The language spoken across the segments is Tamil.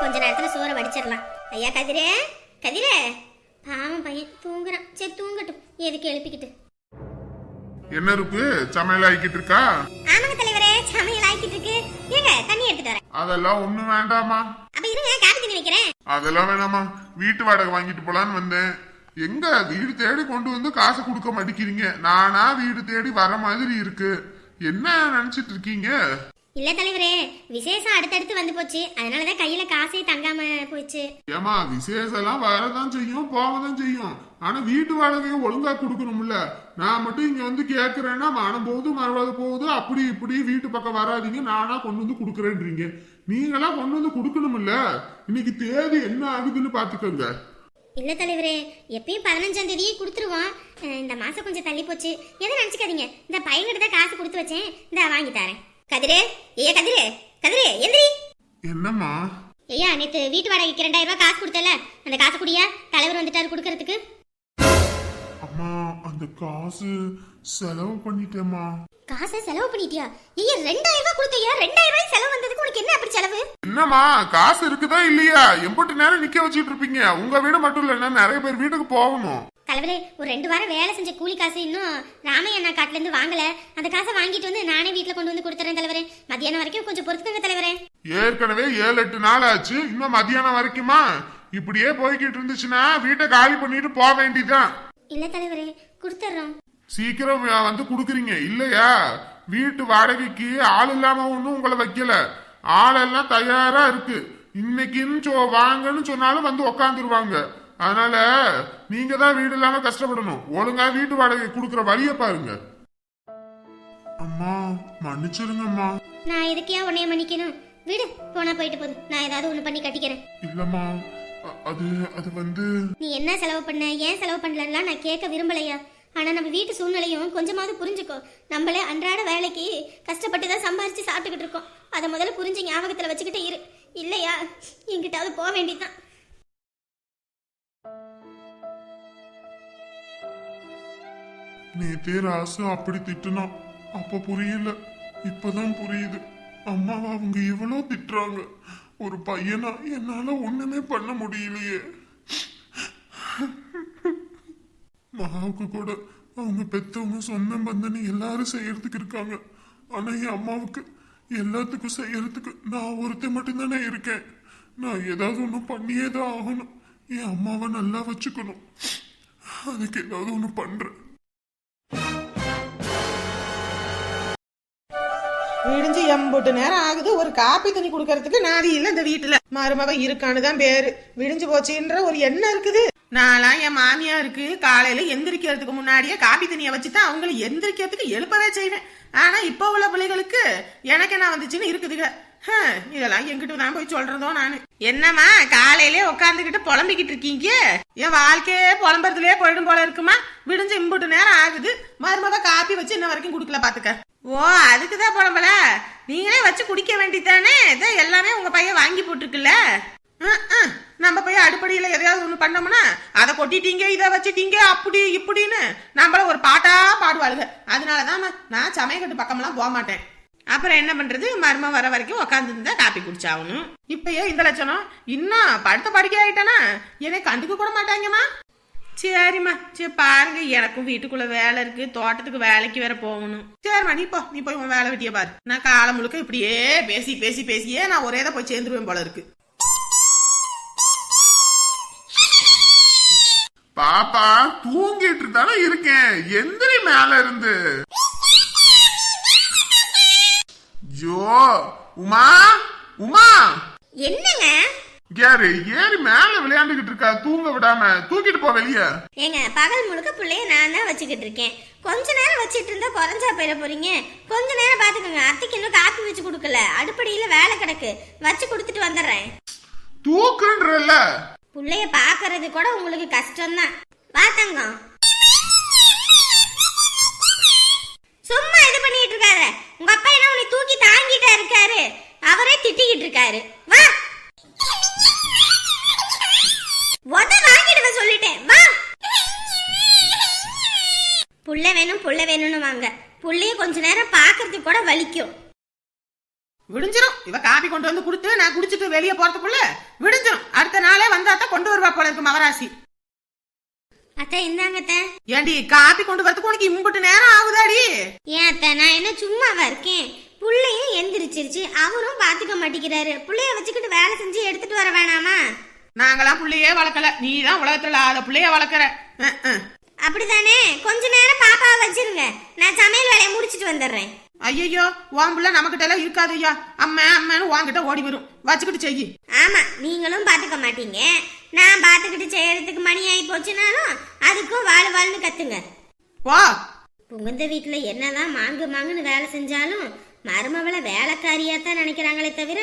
கொஞ்ச நேரத்துல சோறை வடிச்சிடலாம். ஐயா கதிரே கதிரே. பாவம் பையன் தூங்குறான். சரி தூங்கட்டும். எதுக்கு எழுப்பிக்கிட்டு? என்ன இருக்கு சமையல் ஆகிக்கிட்டு இருக்கா? ஆமாங்க தலைவரே சமையல் ஆக்கிட்டு இருக்கு. ஏங்க தண்ணி எடுத்துட்டு வரேன். அதெல்லாம் ஒண்ணும் வேண்டாமா அப்ப இருங்க காப்பி தண்ணி வைக்கிறேன். அதெல்லாம் வேணாமா வீட்டு வாடகை வாங்கிட்டு போலான்னு வந்தேன். எங்க? வீடு தேடி கொண்டு வந்து காசு கொடுக்க மாட்டேங்கிறீங்க நானா வீடு தேடி வர மாதிரி இருக்கு. என்ன நினைச்சிட்டு இருக்கீங்க? இல்ல தலைவரே விசேஷம் அடுத்தடுத்து வந்து போச்சு. அதனாலதான் கையில காசே தங்காம போச்சு. ஏமா விசேஷம் எல்லாம் வரதான் செய்யும் போகதான் செய்யும். ஆனா வீட்டு வாடகையை ஒழுங்கா கொடுக்கணும்ல. நான் மட்டும் இங்க வந்து கேக்குறேன்னா மானம் போகுது மறுபடி போகுது. அப்படி இப்படி வீட்டு பக்கம் வராதீங்க நானா கொண்டு வந்து கொடுக்குறேன்றீங்க. நீங்களா கொண்டு வந்து கொடுக்கணும்ல. இன்னைக்கு தேதி என்ன ஆகுதுன்னு பாத்துக்கோங்க இல்ல தலைவரே எப்பயும் பதினஞ்சாம் தேதியே கொடுத்துருவோம். இந்த மாசம் கொஞ்சம் தள்ளி போச்சு. எதுவும் நினைச்சுக்காதீங்க. இந்த பையன்கிட்ட தான் காசு கொடுத்து வச்சேன். இந்த வாங்கி தரேன். கதிரே ஐயா கதிரே கதிரே எந்திரி. என்னம்மா? ஐயா நேத்து வீட்டு வாடகைக்கு ரெண்டாயிரம் ரூபாய் காசு கொடுத்தல. அந்த காசு குடியா? தலைவர் வந்துட்டாரு கொடுக்கறதுக்கு. அம்மா அந்த காசு செலவு பண்ணிட்டேம்மா. காசை செலவு பண்ணிட்டியா? ஐயா ரெண்டாயிரம் ரூபாய் கொடுத்தையா ரெண்டாயிரம் ரூபாய் செலவு வந்ததுக்கு உனக்கு என்ன அப்படி செலவு? என்னம்மா காசு இருக்குதா இல்லையா? எம்பட்டு நேரம் நிக்க வச்சிட்டு இருப்பீங்க. உங்க வீடு மட்டும் இல்லைன்னா நிறைய பேர் வீட்டுக்கு போகணும். தலைவரே ஒரு ரெண்டு வாரம் வேலை செஞ்ச கூலி காசு இன்னும் ராமையா அண்ணா காட்டுல இருந்து வாங்கல. அந்த காசை வாங்கிட்டு வந்து நானே வீட்டுல கொண்டு வந்து கொடுத்துறேன் தலைவரே. மத்தியானம் வரைக்கும் கொஞ்சம் பொறுத்துக்கங்க தலைவரே. ஏற்கனவே ஏழு எட்டு நாள் ஆச்சு. இன்னும் மதியானம் வரைக்குமா? இப்படியே போய்கிட்டு இருந்துச்சுன்னா வீட்டை காலி பண்ணிட்டு போக வேண்டியதுதான். இல்ல தலைவரே கொடுத்துட்றோம் சீக்கிரம் வந்து குடுக்குறீங்க இல்லையா? வீட்டு வாடகைக்கு ஆள் இல்லாம ஒண்ணும் உங்களை வைக்கல. ஆளெல்லாம் தயாரா இருக்கு. இன்னைக்குன்னு வாங்கன்னு சொன்னாலும் வந்து உக்காந்துருவாங்க. அதனால நீங்க தான் வீடு இல்லாம கஷ்டப்படணும். ஒழுங்கா வீட்டு வாடகை கொடுக்குற வழிய பாருங்க. அம்மா மன்னிச்சிருங்கம்மா நான் எதுக்கே உன்னைய மன்னிக்கணும்? விடு போனா போயிட்டு போகுது நான் ஏதாவது ஒண்ணு பண்ணி கட்டிக்கிறேன். இல்லம்மா அது அது வந்து நீ என்ன செலவு பண்ண ஏன் செலவு பண்ணலாம் நான் கேட்க விரும்பலையா? ஆனா நம்ம வீட்டு சூழ்நிலையும் கொஞ்சமாவது புரிஞ்சுக்கோ. நம்மளே அன்றாட வேலைக்கு கஷ்டப்பட்டு தான் சம்பாரிச்சு சாப்பிட்டுக்கிட்டு இருக்கோம். அதை முதல்ல புரிஞ்சு ஞாபகத்துல வச்சுக்கிட்டே இரு. இல்லையா? எங்கிட்டாவது போக வேண்டியதுதான். நேத்தே ராசு அப்படி திட்டுனான் அப்ப புரியல. இப்பதான் புரியுது. அம்மாவை அவங்க எவ்வளோ திட்டுறாங்க. ஒரு பையனா என்னால ஒண்ணுமே பண்ண முடியலையே. மகாவுக்கு கூட அவங்க பெத்தவங்க சொந்தம் பந்தன்னு எல்லாரும் செய்யறதுக்கு இருக்காங்க. ஆனா என் அம்மாவுக்கு எல்லாத்துக்கும் செய்யறதுக்கு நான் ஒருத்தன் மட்டும்தானே இருக்கேன். நான் ஏதாவது ஒண்ணு பண்ணியே தான் ஆகணும். என் அம்மாவை நல்லா வச்சுக்கணும். அதுக்கு ஏதாவது ஒண்ணு பண்றேன். விடிஞ்சு எம்புட்டு நேரம் ஆகுது. ஒரு காப்பி தண்ணி குடுக்கறதுக்கு நாதி இல்ல இந்த வீட்டுல. மருமக இருக்கான்னு தான் பேரு. விடிஞ்சு போச்சுன்ற ஒரு எண்ணம் இருக்குது. நான்லாம் என் மாமியா இருக்கு காலையில எந்திரிக்கிறதுக்கு முன்னாடியே காப்பி தண்ணியை வச்சுதான் அவங்கள எந்திரிக்கிறதுக்கு எழுப்பவே செய்வேன். ஆனா இப்ப உள்ள பிள்ளைகளுக்கு எனக்கு என்ன வந்துச்சுன்னு இருக்குதுங்க. இதெல்லாம் எங்கிட்ட தான் போய் சொல்றதோ நானு. என்னம்மா காலையிலே உட்காந்துக்கிட்டு புலம்பிக்கிட்டு இருக்கீங்க? என் வாழ்க்கையே புலம்புறதுலயே போயிடும் போல இருக்குமா? விடிஞ்சு இம்புட்டு நேரம் ஆகுது. மருமக காப்பி வச்சு இன்ன வரைக்கும் குடுக்கல பாத்துக்க. ஓ அதுக்கு தான் புலம்பல நீங்களே வச்சு குடிக்க வேண்டித்தானே இதான் எல்லாமே உங்க பையன் வாங்கி போட்டிருக்குல்ல. நம்ம போய் அடுப்படியில் எதையாவது ஒன்று பண்ணோம்னா அதை கொட்டிட்டீங்க இதை வச்சுட்டீங்க அப்படி இப்படின்னு நம்மள ஒரு பாட்டா பாடுவாளுங்க. அதனால தான் நான் சமயக்கட்டு பக்கமெல்லாம் போக மாட்டேன். அப்புறம் என்ன பண்றது? மர்மம் வர வரைக்கும் உக்காந்துருந்தா காப்பி குடிச்சாகணும். இப்பயே இந்த லட்சணம். இன்னும் படுத்த படுக்கையாயிட்டனா? என்னை கண்டுக்க கூட மாட்டாங்கம்மா. சரிம்மா. சரி பாருங்க எனக்கும் வீட்டுக்குள்ள வேலை இருக்கு. தோட்டத்துக்கு வேலைக்கு வேற போகணும். சரிம்மா நீ போ. நீ போய் உன் வேலை வெட்டிய பாரு. நான் காலம் முழுக்க இப்படியே பேசி பேசி பேசியே நான் ஒரே தான் போய் சேர்ந்துருவேன் போல இருக்கு. பாப்பா தூங்கிட்டு தானே இருக்கேன். எந்திரி மேல இருந்து. ஜோ உமா உமா. என்னங்க? யாரு? ஏறி மேல விளையாண்டுகிட்டு இருக்கா? தூங்க விடாம. தூக்கிட்டு போ வெளிய. ஏங்க பகல் முழுக்க பிள்ளைய நான் தான் வச்சுக்கிட்டு இருக்கேன். கொஞ்ச நேரம் வச்சிட்டு இருந்தா குறைஞ்சா போயிட போறீங்க? கொஞ்ச நேரம் பாத்துக்கோங்க அத்தைக்கு இன்னும் காப்பி வச்சு கொடுக்கல. அடுப்படியில வேலை கிடக்கு. வச்சு கொடுத்துட்டு வந்துடுறேன். தூக்குன்றல்ல. புள்ளைய பாக்குறது கூட உங்களுக்கு கஷ்டம்தான். வா தங்கம். சும்மா இது பண்ணிட்டு இருக்காரு உங்க அப்பா என்ன உன்னை தூக்கி தாங்கிட்டா இருக்காரு? அவரே திட்டிக்கிட்டு இருக்காரு. வா. புள்ள வேணும் புள்ள வேணும்னு வாங்க. புள்ளைய கொஞ்ச நேரம் பாக்குறதுக்கு கூட வலிக்கும். விடிஞ்சிரும். இவ காப்பி கொண்டு வந்து கொடுத்து நான் குடிச்சிட்டு வெளியே போறதுக்குள்ள விடிஞ்சிரும். அடுத்த நாளே வந்தாத்தான் கொண்டு வருவா போல இருக்கு மகராசி. அத்தை இந்தாங்க ஏண்டி காப்பி கொண்டு வரதுக்கு உனக்கு இம்புட்டு நேரம் ஆகுதாடி? ஏன் அத்தை நான் என்ன சும்மாவா இருக்கேன்? புள்ளையும் எந்திரிச்சிருச்சு அவரும் பாத்துக்க மாட்டேங்கிறாரு. புள்ளைய வச்சுக்கிட்டு வேலை செஞ்சு எடுத்துட்டு வர வேணாமா? நாங்களாம் புள்ளையே வளர்க்கல. நீ தான் உலகத்துல ஆத புள்ளைய வளர்க்கற. அப்படிதானே கொஞ்ச நேரம் பாப்பாவை வச்சிருங்க. நான் சமையல் வேலையை முடிச்சிட்டு வந்துடுறேன். ஐயையோ உன் புள்ள நமக்கிட்ட எல்லாம் இருக்காது ஐயா. அம்மா அம்மான்னு உன்கிட்ட ஓடி வரும். வச்சுக்கிட்டு செய்யி. ஆமா நீங்களும் பாத்துக்க மாட்டீங்க. நான் பாத்துக்கிட்டு செய்யறதுக்கு மணி ஆகி போச்சுனாலும் அதுக்கும் வாழ் வாழ்னு கத்துங்க. போ புகுந்த வீட்டுல என்னதான் மாங்கு மாங்குன்னு வேலை செஞ்சாலும் மருமவளை வேலைக்காரியா தான் நினைக்கிறாங்களே தவிர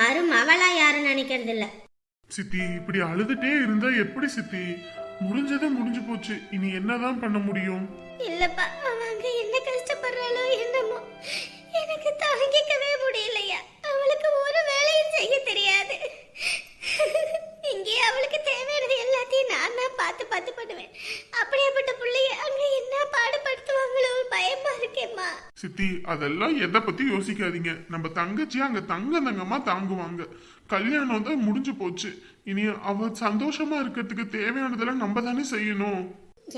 மருமவளா யாரும் நினைக்கிறது இல்ல சித்தி இப்படி அழுதுட்டே இருந்தா எப்படி சித்தி? முடிஞ்சது முடிஞ்சு போச்சு. இனி என்னதான் பண்ண முடியும்? இல்லப்பா அவங்க என்ன கஷ்டப்படுறாளோ என்னமோ எனக்கு தாங்கிக்கவே முடியலையா? அவளுக்கு ஒரு வேலையும் செய்ய தெரியாது இங்கே அவளுக்கு தேவையானது எல்லாத்தையும் நான் தான் பார்த்து பார்த்து பண்ணுவேன் அப்படியேப்பட்ட பிள்ளைய அங்க என்ன பாடுபடுத்துவாங்களோ பயமா இருக்கேம்மா சித்தி அதெல்லாம் எதை பத்தி யோசிக்காதீங்க. நம்ம தங்கச்சி அங்க தங்க தங்கமா தாங்குவாங்க. கல்யாணம் தான் முடிஞ்சு போச்சு. இனி அவ சந்தோஷமா இருக்கிறதுக்கு தேவையானதெல்லாம் நம்ம தானே செய்யணும்.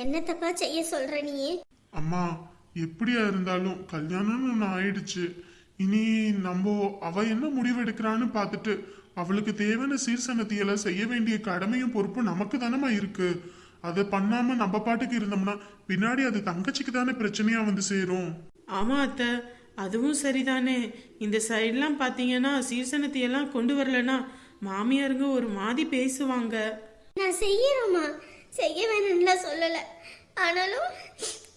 என்னத்தப்பா செய்ய சொல்ற நீ? அம்மா எப்படியா இருந்தாலும் கல்யாணம்னு ஒன்று ஆயிடுச்சு. இனி நம்ம அவ என்ன முடிவு எடுக்கிறான்னு பார்த்துட்டு அவளுக்கு தேவையான சீர்சனத்தையெல்லாம் செய்ய வேண்டிய கடமையும் பொறுப்பும் நமக்கு தானம்மா இருக்கு. அதை பண்ணாம நம்ம பாட்டுக்கு இருந்தோம்னா பின்னாடி அது தங்கச்சிக்கு தானே பிரச்சனையா வந்து சேரும். ஆமா அத்தை அதுவும் சரிதானே. இந்த சைட்லாம் பார்த்தீங்கன்னா சீசனத்தை எல்லாம் கொண்டு வரலனா மாமியாருங்க ஒரு மாதிரி பேசுவாங்க. நான் செய்யறோமா செய்ய வேணும்லாம் சொல்லல. ஆனாலும்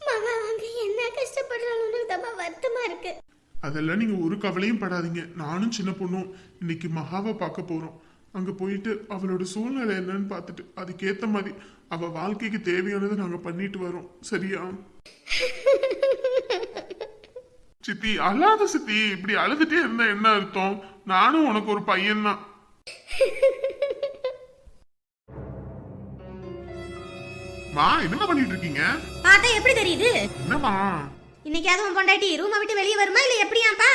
மகா அவங்க என்ன கஷ்டப்படுறாங்கன்னு தப்பா வருத்தமா இருக்கு. அதெல்லாம் நீங்க ஒரு கவலையும் படாதீங்க. நானும் சின்ன பொண்ணும் இன்னைக்கு மகாவை பார்க்க போறோம். அங்க போயிட்டு அவளோட சூழ்நிலை என்னன்னு பார்த்துட்டு அதுக்கேத்த மாதிரி அவ வாழ்க்கைக்கு தேவையானதை நாங்க பண்ணிட்டு வரோம். சரியா? சித்தி அழாத சித்தி இப்படி அழுதுட்டே இருந்தா என்ன அர்த்தம்? நானும் உனக்கு ஒரு பையன்தான். மா என்னமா பண்ணிட்டு இருக்கீங்க பார்த்தா எப்படி தெரியுது? என்னம்மா? இன்னைக்கு அதுவும் பொண்டாட்டி ரூமை விட்டு வெளியே வருமா இல்ல எப்படியாப்பா?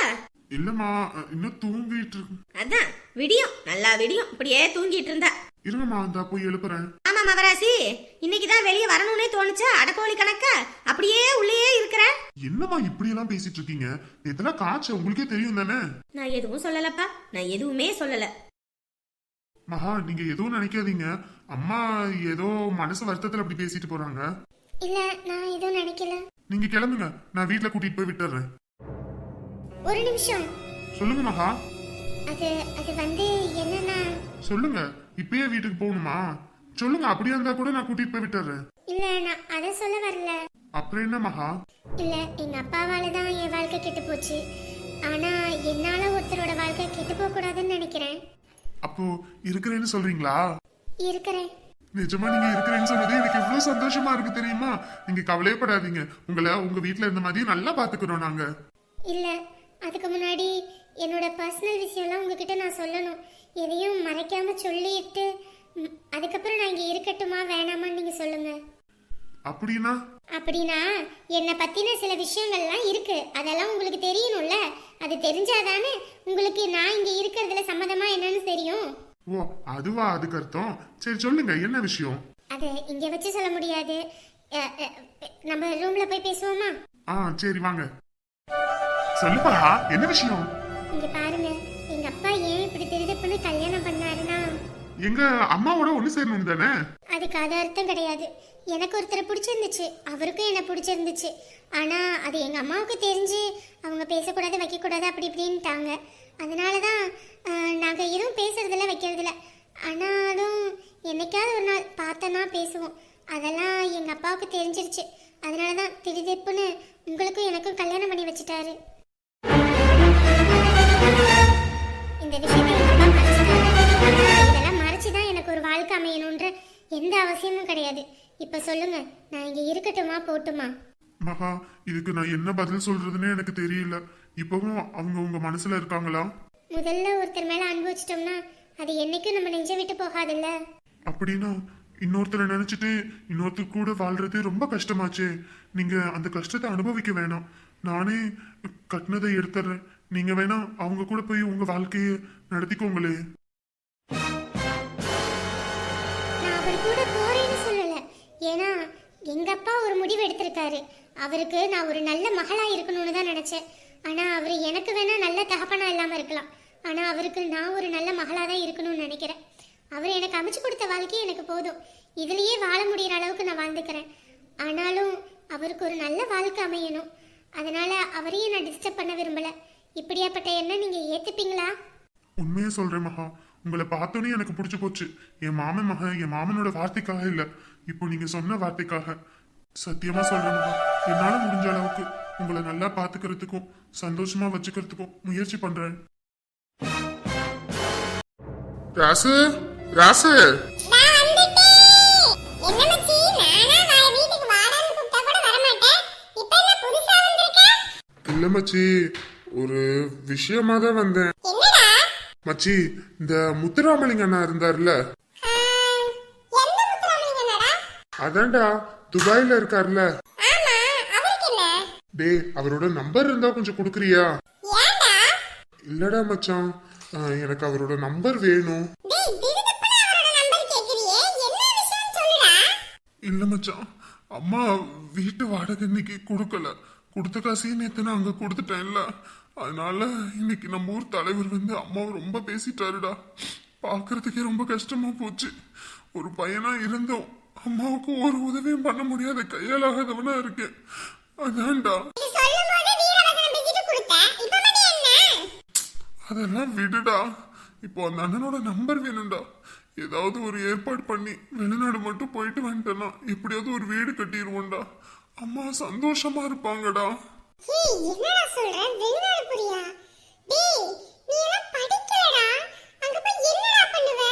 இல்லம்மா இன்னும் தூங்கிட்டு இருக்கு. அதான் விடியும் நல்லா விடியும் இப்படியே தூங்கிட்டு இருந்தா. இருங்கம்மா இந்த போய் எழுப்புறேன். ஆமா மகராசி. இன்னைக்கு தான் வெளியே வரணும்னே தோணுச்சா? அடக்கோழி கணக்கா? அப்படியே உள்ளேயே இருக்கிற? என்னம்மா இப்படி எல்லாம் பேசிட்டு இருக்கீங்க? இதெல்லாம் காய்ச்சல் உங்களுக்கே தெரியும் தானே? நான் எதுவும் சொல்லலப்பா. நான் எதுவுமே சொல்லல. மகா நீங்க எதுவும் நினைக்காதீங்க. அம்மா ஏதோ மனசு வருத்தத்துல அப்படி பேசிட்டு போறாங்க. இல்ல நான் எதுவும் நினைக்கல. நீங்க கிளம்புங்க. நான் வீட்ல கூட்டிட்டு போய் விட்டுறேன். ஒரு நிமிஷம். சொல்லுங்க மகா. அது அது வந்து என்னன்னா சொல்லுங்க இப்பயே வீட்டுக்கு போகணுமா? சொல்லுங்க அப்படியே இருந்தா கூட நான் கூட்டிட்டு போய் விட்டுறேன். இல்ல நான் அதை சொல்ல வரல. அப்புறம் என்ன மகா? இல்ல எங்க அப்பாவால தான் என் வாழ்க்கை கெட்டு போச்சு. ஆனா என்னால ஒருத்தரோட வாழ்க்கை கெட்டு போக கூடாதுன்னு நினைக்கிறேன். அப்போ இருக்கிறேன்னு சொல்றீங்களா? இருக்கிறேன். நிஜமா நீங்க இருக்கிறேன்னு சொன்னது எனக்கு எவ்வளவு சந்தோஷமா இருக்கு தெரியுமா? நீங்க கவலையப்படாதீங்க. உங்களை உங்க வீட்ல இருந்த மாதிரி நல்லா பாத்துக்கிறோம் நாங்க. இல்ல அதுக்கு முன்னாடி என்னோட பர்சனல் விஷயம்லாம் உங்ககிட்ட நான் சொல்லணும். எதையும் மறைக்காம சொல்லிட்டு அதுக்கப்புறம் நான் இங்க இருக்கட்டுமா வேணாமான்னு நீங்க சொல்லுங்க. அப்படின்னா? அப்படின்னா என்னை பத்தின சில விஷயங்கள்லாம் இருக்கு. அதெல்லாம் உங்களுக்கு தெரியணும்ல? அது தெரிஞ்சாதானே உங்களுக்கு நான் இங்க இருக்கிறதுல சம்மதமா என்னன்னு தெரியும். ஓ அதுவா அதுக்கு அர்த்தம்? சரி சொல்லுங்க என்ன விஷயம்? அது இங்க வச்சு சொல்ல முடியாது. நம்ம ரூம்ல போய் பேசுவோமா? ஆ சரி வாங்க. சொல்லுப்பா என்ன விஷயம்? இங்க பாருங்க. எங்க அம்மாவோட ஒண்ணு சேரணும் தானே? அதுக்கு அது அர்த்தம் கிடையாது. எனக்கு ஒருத்தரை பிடிச்சிருந்துச்சு. அவருக்கும் என்ன பிடிச்சிருந்துச்சு. ஆனா அது எங்க அம்மாவுக்கு தெரிஞ்சு அவங்க பேசக்கூடாது வைக்கக்கூடாது அப்படி இப்படின்ட்டாங்க. அதனால தான் நாங்க எதுவும் பேசுறதில்ல வைக்கிறதில்ல. ஆனாலும் என்னைக்காவது ஒரு நாள் பார்த்தோன்னா பேசுவோம். அதெல்லாம் எங்க அப்பாவுக்கு தெரிஞ்சிருச்சு. அதனால தான் திடீர்னு உங்களுக்கும் எனக்கும் கல்யாணம் பண்ணி வச்சுட்டாரு. இந்த விஷயத்தை வாழ்க்கை அமையணுன்ற எந்த அவசியமும் கிடையாது. இப்ப சொல்லுங்க நான் இங்க இருக்கட்டுமா போட்டுமா? மகா இதுக்கு நான் என்ன பதில் சொல்றதுன்னே எனக்கு தெரியல. இப்பவும் அவங்க உங்க மனசுல இருக்காங்களா? முதல்ல ஒருத்தர் மேல அனுபவிச்சிட்டோம்னா அது என்னைக்கும் நம்ம நெஞ்ச விட்டு போகாதுல்ல? அப்படின்னா இன்னொருத்தரை நினைச்சிட்டு இன்னொருத்தர் கூட வாழ்றது ரொம்ப கஷ்டமாச்சே. நீங்க அந்த கஷ்டத்தை அனுபவிக்க வேணாம். நானே கட்டினதை எடுத்துறேன் நீங்க வேணா அவங்க கூட போய் உங்க வாழ்க்கைய நடத்திக்கோங்களே. அவர் கூட போறேன்னு சொல்லல. ஏன்னா எங்க அப்பா ஒரு முடிவு எடுத்திருக்காரு. அவருக்கு நான் ஒரு நல்ல மகளா இருக்கணும்னு தான் நினைச்சேன். ஆனா அவர் எனக்கு வேணா நல்ல தகப்பனா இல்லாம இருக்கலாம். ஆனா அவருக்கு நான் ஒரு நல்ல மகளா தான் இருக்கணும்னு நினைக்கிறேன். அவர் எனக்கு அமைச்சு கொடுத்த வாழ்க்கை எனக்கு போதும். இதுலயே வாழ முடியிற அளவுக்கு நான் வாழ்ந்துக்கிறேன். ஆனாலும் அவருக்கு ஒரு நல்ல வாழ்க்கை அமையணும். அதனால அவரையும் நான் டிஸ்டர்ப் பண்ண விரும்பல. இப்படியாப்பட்ட எண்ணம் நீங்க ஏத்துப்பீங்களா? உண்மையை சொல்றேன் மகா. உங்களை பார்த்தோன்னே எனக்கு பிடிச்சு போச்சு. என் மாமன் மகன் என் மாமனோட வார்த்தைக்காக இல்ல. இப்போ நீங்க சொன்ன வார்த்தைக்காக. சத்தியமா சொல்றேன் மகா என்னால முடிஞ்ச அளவுக்கு உங்களை நல்லா பாத்துக்கிறதுக்கும் சந்தோஷமா வச்சுக்கிறதுக்கும் முயற்சி பண்றேன். ராசு ராசு. இல்ல மச்சி ஒரு விஷயமா தான் வந்தேன். மச்சி இந்த முத்துராமலிங்க அண்ணா இருந்தார்ல? அதான்டா துபாயில இருக்கார்ல. டேய் அவரோட நம்பர் இருந்தா கொஞ்சம் குடுக்குறியா? இல்லடா மச்சான் எனக்கு அவரோட நம்பர் வேணும். இல்ல மச்சான் அம்மா வீட்டு வாடகை இன்னைக்கு கொடுக்கல. கொடுத்த காசையும் நேத்து நான் அங்க கொடுத்துட்டேன்ல. அதனால இன்னைக்கு நம்ம ஊர் தலைவர் வந்து அம்மாவை ரொம்ப பேசிட்டாருடா. பாக்குறதுக்கே ரொம்ப கஷ்டமா போச்சு. ஒரு பையனா இருந்தோம் அம்மாவுக்கு ஒரு உதவியும் பண்ண முடியாத கையாலாகாதவனா இருக்கேன். அதான்டா. அதெல்லாம் விடுடா. இப்போ அந்த அண்ணனோட நம்பர் வேணும்டா. ஏதாவது ஒரு ஏற்பாடு பண்ணி வெளிநாடு மட்டும் போயிட்டு வந்துட்டேன்னா எப்படியாவது ஒரு வீடு கட்டிடுவோம்டா. அம்மா சந்தோஷமா இருப்பாங்கடா. என்னடா சொல்ற? வெளிநாடு புரியா? டேய் நீ எல்லாம் படிக்கலடா. அங்க போய் என்னடா பண்ணுவ?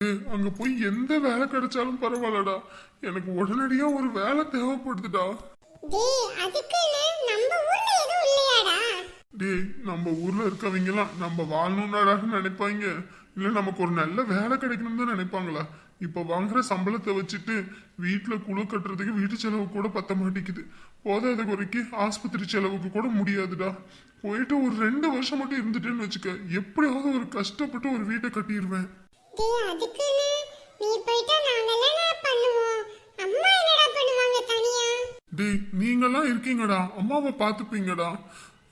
ஏய், அங்க போய் எந்த வேலை கிடைச்சாலும் பரவாயில்லடா. எனக்கு உடனடியா ஒரு வேலை தேவைப்படுதுடா. டேய் அதுக்குன்னு நம்ம ஊர்ல எதுவும் இல்லையாடா? டேய் நம்ம ஊர்ல இருக்கவங்கலாம் நம்ம வாழணும்னாடா நினைப்பாங்க. இல்ல நமக்கு ஒரு நல்ல வேலை கிடைக்கணும்னு தான் நினைப்பாங்களா? இப்ப வாங்குற சம்பளத்தை வச்சுட்டு வீட்டுல குழு கட்டுறதுக்கு வீட்டு செலவு கூட பத்த மாட்டேங்குது. போதாத குறைக்கு ஆஸ்பத்திரி செலவுக்கு கூட முடியாதுடா. போயிட்டு ஒரு ரெண்டு வருஷம் மட்டும் இருந்துட்டேன்னு வச்சுக்க எப்படியாவது ஒரு கஷ்டப்பட்டு ஒரு வீட்டை கட்டிடுவேன் டேய் அதுக்குன்னு நீ போயிட்டா நாங்கெல்லாம் என்ன பண்ணுவோம்? அம்மா என்னடா பண்ணுவாங்க தனியா? டேய் நீங்கெல்லாம் இருக்கீங்கடா. அம்மாவை பார்த்துப்பீங்கடா.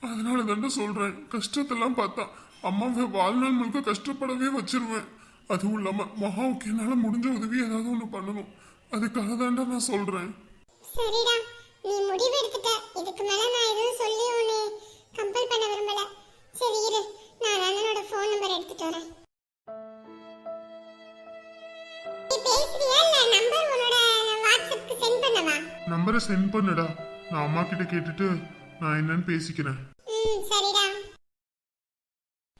அதனால தாண்டா சொல்றேன். கஷ்டத்தெல்லாம் பார்த்தா அம்மாவை வாழ்நாள் முழுக்க கஷ்டப்படவே வச்சிருவேன். அதுவும் இல்லாம மகாவுக்கு என்னால முடிஞ்ச உதவி ஏதாவது ஒண்ணு பண்ணணும். அதுக்காக தாண்டா நான் சொல்றேன். சரிடா. நீ முடிவு எடுத்துட்ட. இதுக்கு மேல நான் எதுவும் சொல்லி உன்னை கம்பல் பண்ண விரும்பல. சரி இரு. நான் அண்ணனோட ஃபோன் நம்பர் எடுத்துட்டு வரேன். நம்பர் சென்ட் பண்ணுடா. நான் அம்மா கிட்ட கேட்டுட்டு நான் என்னன்னு பேசிக்கிறேன். சரிடா.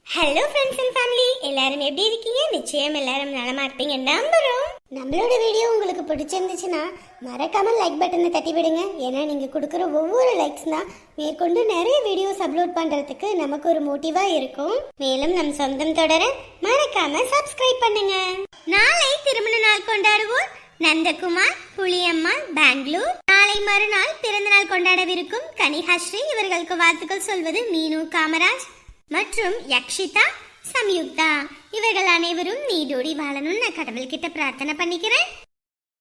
ஹலோ ஃப்ரெண்ட்ஸ் அண்ட் ஃபேமிலி எல்லாரும் எப்படி இருக்கீங்க? நிச்சயம் எல்லாரும் நலமா இருப்பீங்க. நம்புறோம். நம்மளோட வீடியோ உங்களுக்கு பிடிச்சிருந்துச்சுன்னா மறக்காமல் லைக் பட்டனை தட்டி விடுங்க ஏன்னா நீங்கள் கொடுக்குற ஒவ்வொரு லைக்ஸ் தான் மேற்கொண்டு நிறைய வீடியோஸ் அப்லோட் பண்ணுறதுக்கு நமக்கு ஒரு மோட்டிவாக இருக்கும். மேலும் நம் சொந்தம் தொடர மறக்காம சப்ஸ்கிரைப் பண்ணுங்க. நாளை திருமண நாள் கொண்டாடுவோம் நந்தகுமார் புளியம்மா பெங்களூர். நாளை மறுநாள் பிறந்த நாள் கொண்டாடவிருக்கும் கனிஹாஸ்ரீ இவர்களுக்கு வாழ்த்துக்கள் சொல்வது மீனு காமராஜ் மற்றும் யக்ஷிதா. சம்யுக்தா இவர்கள் அனைவரும் நீடோடி வாழணும்னு நான் கடவுள்கிட்ட பிரார்த்தனை பண்ணிக்கிறேன்.